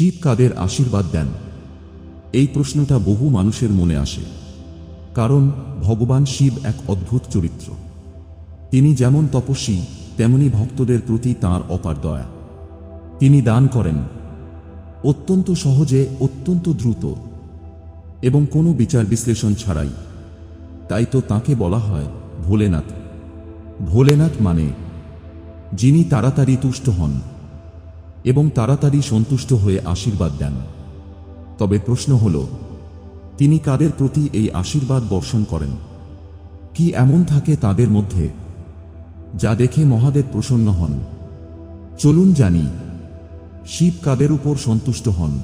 শিব কাদের আশীর্বাদ দেন? এই প্রশ্নটা বহু মানুষের মনে আসে। কারণ ভগবান শিব এক অদ্ভুত চরিত্র। তিনি যেমন তপস্বী, তেমনি ভক্তদের প্রতি তাঁর অপার দয়া। তিনি দান করেন। অত্যন্ত সহজে অত্যন্ত দ্রুত। এবং কোনো বিচার বিশ্লেষণ ছাড়াই। তাই তো তাকে বলা হয় ভোলেনাথ। ভোলেনাথ মানে যিনি তাড়াতাড়ি তুষ্ট হন। এবং তাড়াতাড়ি সন্তুষ্ট হয়ে আশীর্বাদ দেন। তবে প্রশ্ন হল, তিনি কাদের প্রতি এই আশীর্বাদ বর্ষণ করেন? কি এমন থাকে তাদের মধ্যে, যা দেখে মহাদেব প্রসন্ন হন? চলুন জানি, শিব কাদের উপর সন্তুষ্ট হন,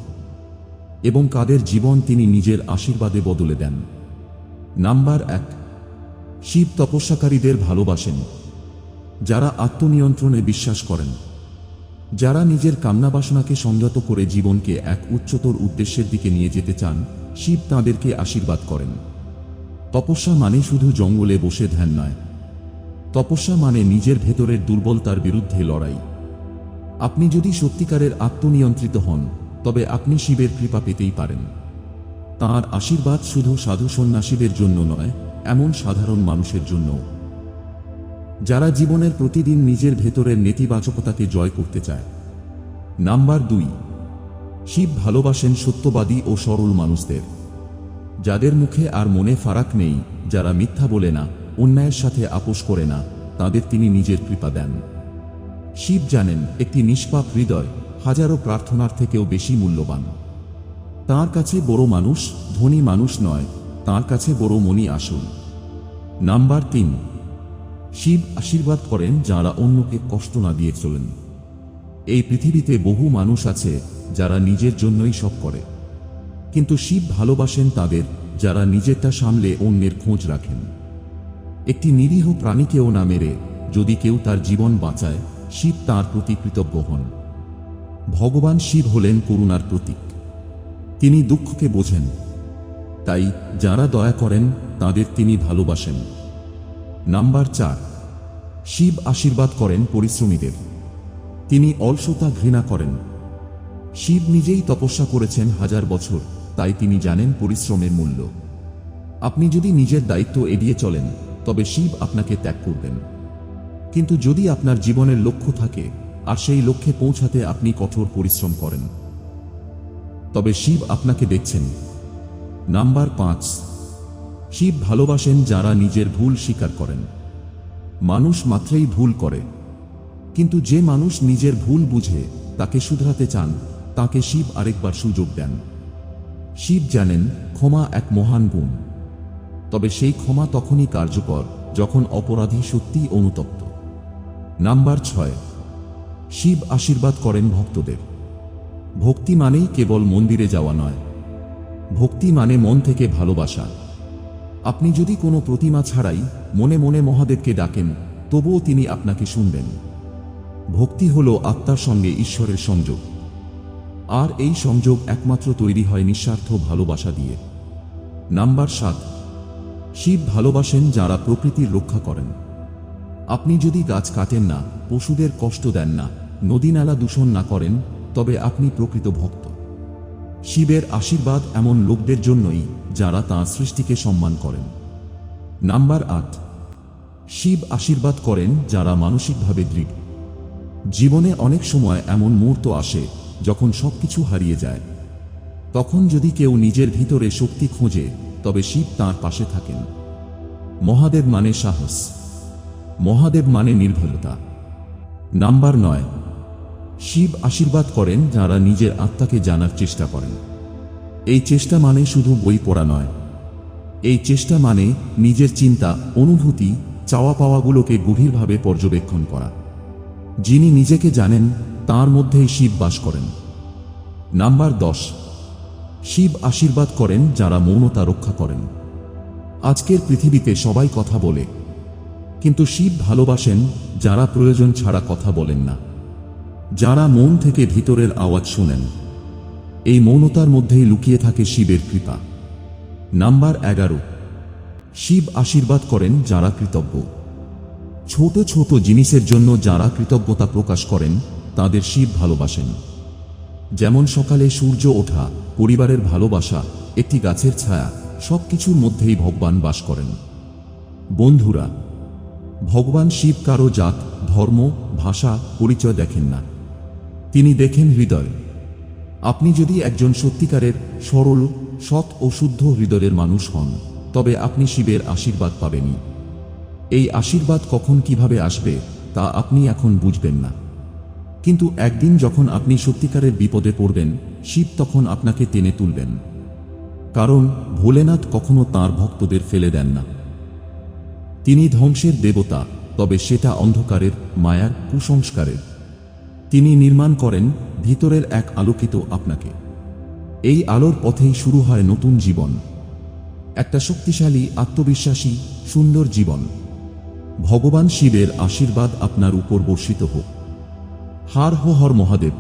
এবং কাদের জীবন তিনি নিজের আশীর্বাদে বদলে দেন। নাম্বার এক, শিব তপস্যাকারীদের ভালোবাসেন, যারা আত্মনিয়ন্ত্রণে বিশ্বাস করেন। যারা নিজের কামনাবাসনাকে সংযত করে জীবনকে এক উচ্চতর উদ্দেশ্যের দিকে নিয়ে যেতে চান, শিব তাঁদেরকে আশীর্বাদ করেন। তপস্যা মানে শুধু জঙ্গলে বসে ধ্যান নয়। তপস্যা মানে নিজের ভেতরের দুর্বলতার বিরুদ্ধে লড়াই। আপনি যদি সত্যিকারের আত্মনিয়ন্ত্রিত হন, তবে আপনি শিবের কৃপা পেতেই পারেন। তাঁর আশীর্বাদ শুধু সাধু সন্ন্যাসীদের জন্য নয়, এমন সাধারণ মানুষের জন্য যারা জীবনের প্রতিদিন নিজের ভেতরের নেতিবাচকতাকে জয় করতে চায়। নাম্বার দুই, শিব ভালোবাসেন সত্যবাদী ও সরল মানুষদের। যাদের মুখে আর মনে ফারাক নেই, যারা মিথ্যা বলে না, অন্যায়ের সাথে আপোষ করে না, তাদের তিনি নিজের কৃপা দেন। শিব জানেন, একটি নিষ্পাপ হৃদয় হাজারো প্রার্থনার থেকেও বেশি মূল্যবান। তার কাছে বড় মানুষ, ধনী মানুষ নয়, তার কাছে বড় মনি আসুন নাম্বার তিন শিব আশীর্বাদ করেন যারা অন্যকে কষ্ট না দিয়ে চলেন। এই পৃথিবীতে বহু মানুষ আছে যারা নিজের জন্যই সব করে। কিন্তু শিব ভালোবাসেন তাদের যারা নিজেরটা সামলে অন্যের খোঁজ রাখেন। একটি নিরীহ প্রাণীকেও না মেরে যদি কেউ তার জীবন বাঁচায়, শিব তাঁর প্রতি কৃতজ্ঞ হন। ভগবান শিব হলেন করুণার প্রতীক। তিনি দুঃখকে বোঝেন। তাই যারা দয়া করেন, তাদের তিনি ভালোবাসেন। নাম্বার চার। শিব আশীর্বাদ করেন পরিশ্রমীদের। তিনি অলসতা ঘৃণা করেন। শিব নিজেই তপস্যা করেছেন হাজার বছর, তাই তিনি জানেন পরিশ্রমের মূল্য। আপনি যদি নিজের দায়িত্ব এড়িয়ে চলেন, তবে শিব আপনাকে ত্যাগ করবেন। কিন্তু যদি আপনার জীবনের লক্ষ্য থাকে, আর সেই লক্ষ্যে পৌঁছাতে আপনি কঠোর পরিশ্রম করেন। তবে শিব আপনাকে দেখছেন। নাম্বার পাঁচ। শিব ভালোবাসেন যারা নিজের ভুল স্বীকার করেন। মানুষ মাত্রেই ভুল করে। কিন্তু যে মানুষ নিজের ভুল বুঝে, তাকে শুধরাতে চান, তাকে শিব আরেকবার সুযোগ দেন। শিব জানেন, ক্ষমা এক মহান গুণ। তবে সেই ক্ষমা তখনই কার্যকর, যখন অপরাধী সত্যিই অনুতপ্ত। নাম্বার ছয়, শিব আশীর্বাদ করেন ভক্তদের। ভক্তি মানেই কেবল মন্দিরে যাওয়া নয়। ভক্তি মানে মন থেকে ভালোবাসা। আপনি যদি কোনো প্রতিমা ছাড়াই মনে মনে মহাদেবকে ডাকেন, তবুও তিনি আপনাকে শুনবেন। ভক্তি হল আত্মার সঙ্গে ঈশ্বরের সংযোগ। আর এই সংযোগ একমাত্র তৈরি হয় নিঃস্বার্থ ভালোবাসা দিয়ে। নাম্বার সাত, শিব ভালোবাসেন যারা প্রকৃতির রক্ষা করেন। আপনি যদি গাছ কাটেন না, পশুদের কষ্ট দেন না, নদী নালা দূষণ না করেন, তবে আপনি প্রকৃত ভক্ত। শিবের আশীর্বাদ এমন লোকদের জন্যই যারা তাঁর সৃষ্টিকে সম্মান করেন। নাম্বার আট, শিব আশীর্বাদ করেন যারা মানসিকভাবে দৃঢ়। জীবনে অনেক সময় এমন মুহূর্ত আসে যখন সবকিছু হারিয়ে যায়। তখন যদি কেউ নিজের ভিতরে শক্তি খোঁজে, তবে শিব তাঁর পাশে থাকেন। মহাদেব মানে সাহস। মহাদেব মানে নির্ভরতা। নাম্বার নয় শিব আশীর্বাদ করেন যারা নিজের আত্মাকে জানার চেষ্টা করেন। এই চেষ্টা মানে শুধু বই পড়া নয়। এই চেষ্টা মানে নিজের চিন্তা, অনুভূতি, চাওয়া পাওয়াগুলোকে গভীরভাবে পর্যবেক্ষণ করা। যিনি নিজেকে জানেন, তার মধ্যেই শিব বাস করেন। নাম্বার দশ। শিব আশীর্বাদ করেন যারা মৌনতা রক্ষা করেন। আজকের পৃথিবীতে সবাই কথা বলে। কিন্তু শিব ভালোবাসেন যারা প্রয়োজন ছাড়া কথা বলেন না। যারা মন থেকে ভিতরের আওয়াজ শোনেন, এই মৌনতার মধ্যেই লুকিয়ে থাকে শিবের কৃপা। নাম্বার এগারো। শিব আশীর্বাদ করেন যারা কৃতজ্ঞ। ছোট ছোট জিনিসের জন্য যারা কৃতজ্ঞতা প্রকাশ করেন, তাদের শিব ভালোবাসেন। যেমন সকালে সূর্য ওঠা, পরিবারের ভালোবাসা, একটি গাছের ছায়া সব কিছুর মধ্যেই ভগবান বাস করেন। বন্ধুরা, ভগবান শিব কারও জাত, ধর্ম, ভাষা, পরিচয় দেখেন না। তিনি দেখেন হৃদয়। আপনি যদি একজন সত্যিকারের, সরল, সৎ ও শুদ্ধ হৃদয়ের মানুষ হন, তবে আপনি শিবের আশীর্বাদ পাবেনই। এই আশীর্বাদ কখন কীভাবে আসবে, তা আপনি এখন বুঝবেন না। কিন্তু একদিন যখন আপনি সত্যিকারের বিপদে পড়বেন, শিব তখন আপনাকে টেনে তুলবেন। কারণ ভোলেনাথ কখনো তার ভক্তদের ফেলে দেন না। তিনি ধ্বংসের দেবতা, তবে সেটা অন্ধকারের, মায়ার কুসংস্কারের। তিনি নির্মাণ করেন ভিতরের এক আলোকিত আপনাকে। এই আলোর পথেই শুরু হয় নতুন জীবন। একটা শক্তিশালী, আত্মবিশ্বাসী, সুন্দর জীবন। ভগবান শিবের আশীর্বাদ আপনার উপর বর্ষিত হোক। হার হো হর মহাদেব।